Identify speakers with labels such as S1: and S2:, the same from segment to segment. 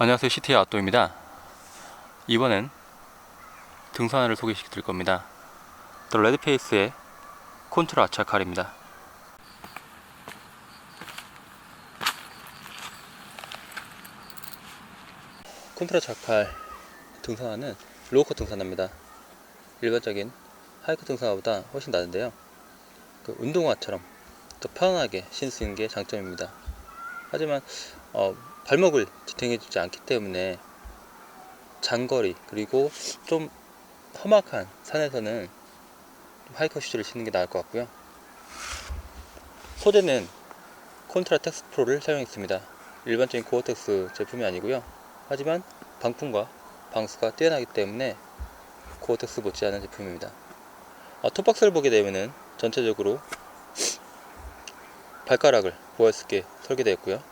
S1: 안녕하세요. 시티의 아또입니다. 이번엔 등산화를 소개시켜 드릴 겁니다. 더 레드페이스의 콘트라 아차 칼입니다. 콘트라 자칼 등산화는 로우컷 등산화입니다. 일반적인 하이컷 등산화보다 훨씬 나은데요. 그 운동화처럼 더수 있는 게 장점입니다 하지만 어, 발목을 지탱해주지 않기 때문에 장거리 그리고 좀 험악한 산에서는 좀 하이커 슈즈를 신는 게 나을 것 같고요. 소재는 콘트라 텍스 프로를 사용했습니다. 일반적인 고어텍스 제품이 아니고요. 하지만 방풍과 방수가 뛰어나기 때문에 고어텍스 못지않은 제품입니다. 아, 톱박스를 보게 되면은 전체적으로 발가락을 보호할 수 있게 설계되어 있고요.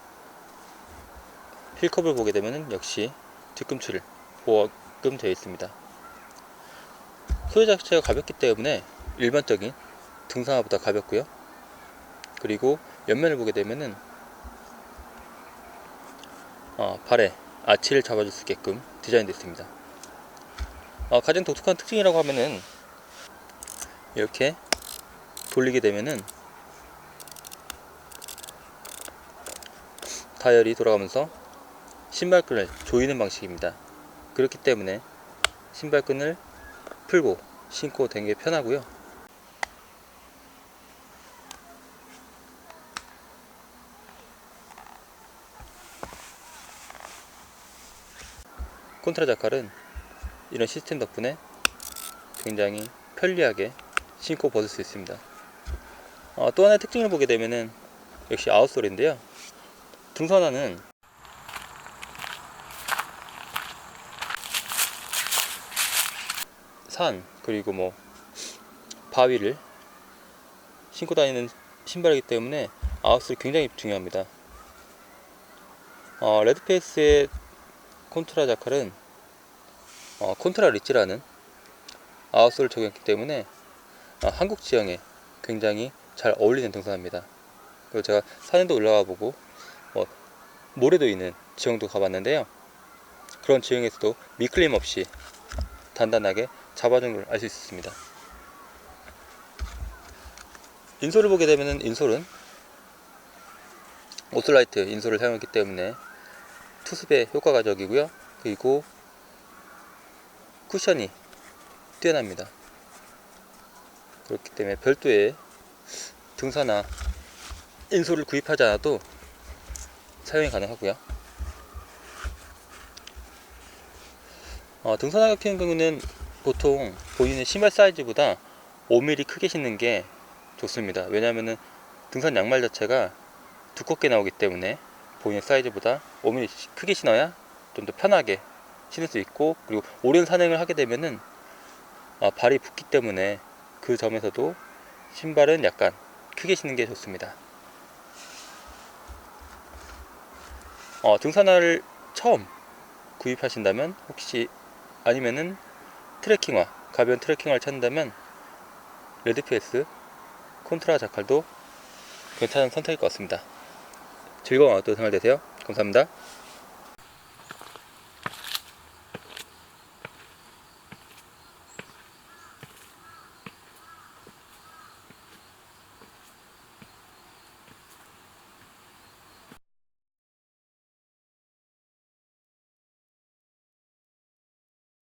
S1: 힐컵을 보게 되면 역시 뒤꿈치를 보호금 되어 있습니다. 소재 자체가 가볍기 때문에 일반적인 등산화보다 가볍고요. 그리고 옆면을 보게 되면은 어, 발에 아치를 잡아줄 수 있게끔 디자인되어 있습니다. 어, 가장 독특한 특징이라고 하면은 이렇게 돌리게 되면은 다이얼이 돌아가면서 신발끈을 조이는 방식입니다. 그렇기 때문에 신발끈을 풀고 신고 다니기 편하고요. 콘트라 자칼은 이런 시스템 덕분에 굉장히 편리하게 신고 벗을 수 있습니다. 어, 또 하나의 특징을 보게 되면은 역시 아웃솔인데요. 등산화는 산 그리고 뭐 바위를 신고 다니는 신발이기 때문에 아웃솔이 굉장히 중요합니다. 어, 레드페이스의 콘트라 자칼은 어, 콘트라 리치라는 아웃솔을 적용했기 때문에 어, 한국 지형에 굉장히 잘 어울리는 등산화입니다. 그리고 제가 산에도 올라가 보고 뭐 모래도 있는 지형도 가봤는데요. 그런 지형에서도 미끌림 없이 단단하게 잡아준 걸 알 수 있습니다. 인솔을 보게 되면 인솔은 오슬라이트 인솔을 사용했기 때문에 투습에 효과가적이고요. 그리고 쿠션이 뛰어납니다. 그렇기 때문에 별도의 등산화 인솔을 구입하지 않아도 사용이 가능하고요. 어, 등산화 같은 경우는 보통 본인의 신발 사이즈보다 5mm 크게 신는 게 좋습니다. 왜냐하면 등산 양말 자체가 두껍게 나오기 때문에 본인의 사이즈보다 5mm 크게 신어야 좀 더 편하게 신을 수 있고 그리고 오랜 산행을 하게 되면은 아, 발이 붓기 때문에 그 점에서도 신발은 약간 크게 신는 게 좋습니다. 어, 등산화를 처음 구입하신다면 혹시 아니면은 트레킹화 가벼운 트레킹화를 찾는다면 레드페이스 콘트라 자칼도 괜찮은 선택일 것 같습니다. 즐거운 아웃도어 생활 되세요. 감사합니다.